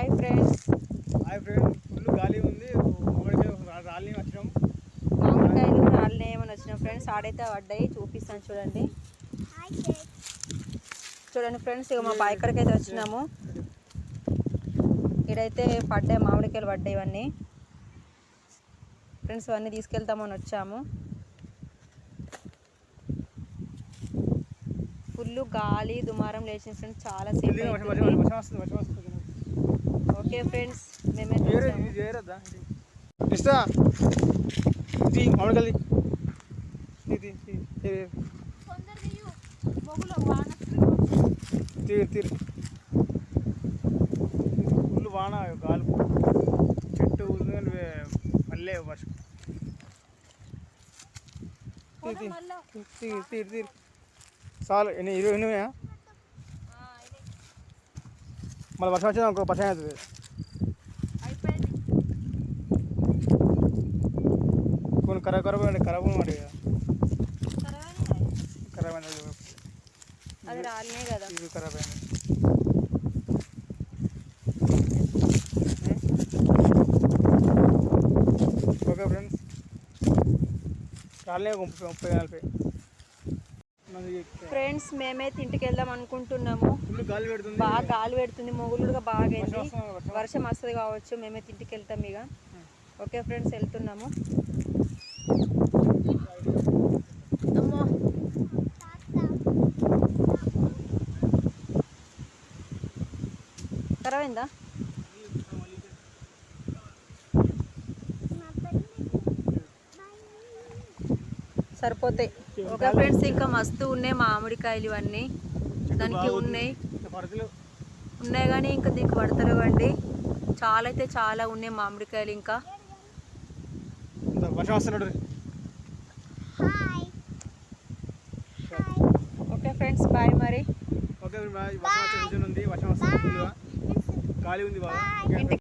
Hi friends hi friend full గాలి ఉంది. రాలి వచ్చినాం. మామిడికాయలు రాళ్ళని ఏమని వచ్చిన ఫ్రెండ్స్ ఆడైతే పడ్డాయి. చూపిస్తాను చూడండి. చూడండి ఫ్రెండ్స్ ఇక మా బాయికడికి అయితే వచ్చినాము. ఇక్కడైతే పడ్డాయి మామిడికాయలు పడ్డాయి ఇవన్నీ. ఫ్రెండ్స్ ఇవన్నీ తీసుకెళ్తామని వచ్చాము. ఫుల్ గాలి దుమారం లేచిన ఫ్రెండ్స్ చాలా సేపు వర్షం వర్షం అవుతుంది. వర్షం వస్తుంది వర్షం వస్తుంది ఓకే ఫ్రెండ్స్ మేమైతే ఇస్తా. ఇది మామిడికల్ది ఇది తీరు తీరు. ఫుల్ వాన గాలి. చెట్టు ఉంది కానీ వే- మళ్ళీ వర్షం తీరు తీరు. తీరు చాలు. ఎన్ని ఇరవై ఎనిమిది మళ్ళీ వర్షం వచ్చింది ఇంకో పర్సెంట్ అవుతుంది. ఖరాబ్ ఖరాబ్ అండి ఖరాబ్ మరి. ఖరాబ్ అయింది అది రాలినే కదా. ఇది ఖరాబ్ అయింది ఓకే ఫ్రెండ్స్. రాలే ముప్పై నలభై. ఫ్రెండ్స్ మేమైతే ఇంటికి వెళ్దాం అనుకుంటున్నాము. ఫుల్ గాలి పెడుతుంది. బాగా గాలి పెడుతుంది. మొగులుగా బాగా అయింది. వర్షం వస్తుంది, వర్షం వర్షం వస్తుంది కావచ్చు. మేమైతే ఇంటికి వెళ్తాం ఇక. ఓకే ఫ్రెండ్స్ వెళ్తున్నాము. అమ్మో సరిపోతాయి. ఓకే ఫ్రెండ్స్ ఇంకా మస్తు ఉన్నాయి మామిడికాయలు ఇవన్నీ. దానికి ఉన్నాయి. ఉన్నాయి కానీ ఇంకా దీనికి పడతారు అండి చాలా అయితే చాలా ఉన్నాయి మామిడికాయలు ఇంకా. వర్షం వస్తున్నాడు ఓకే ఫ్రెండ్స్ బాయ్ మరి. ఓకే వర్షం వచ్చే ఉంది. వర్షం వస్తుంది గాలి ఉంది బాగా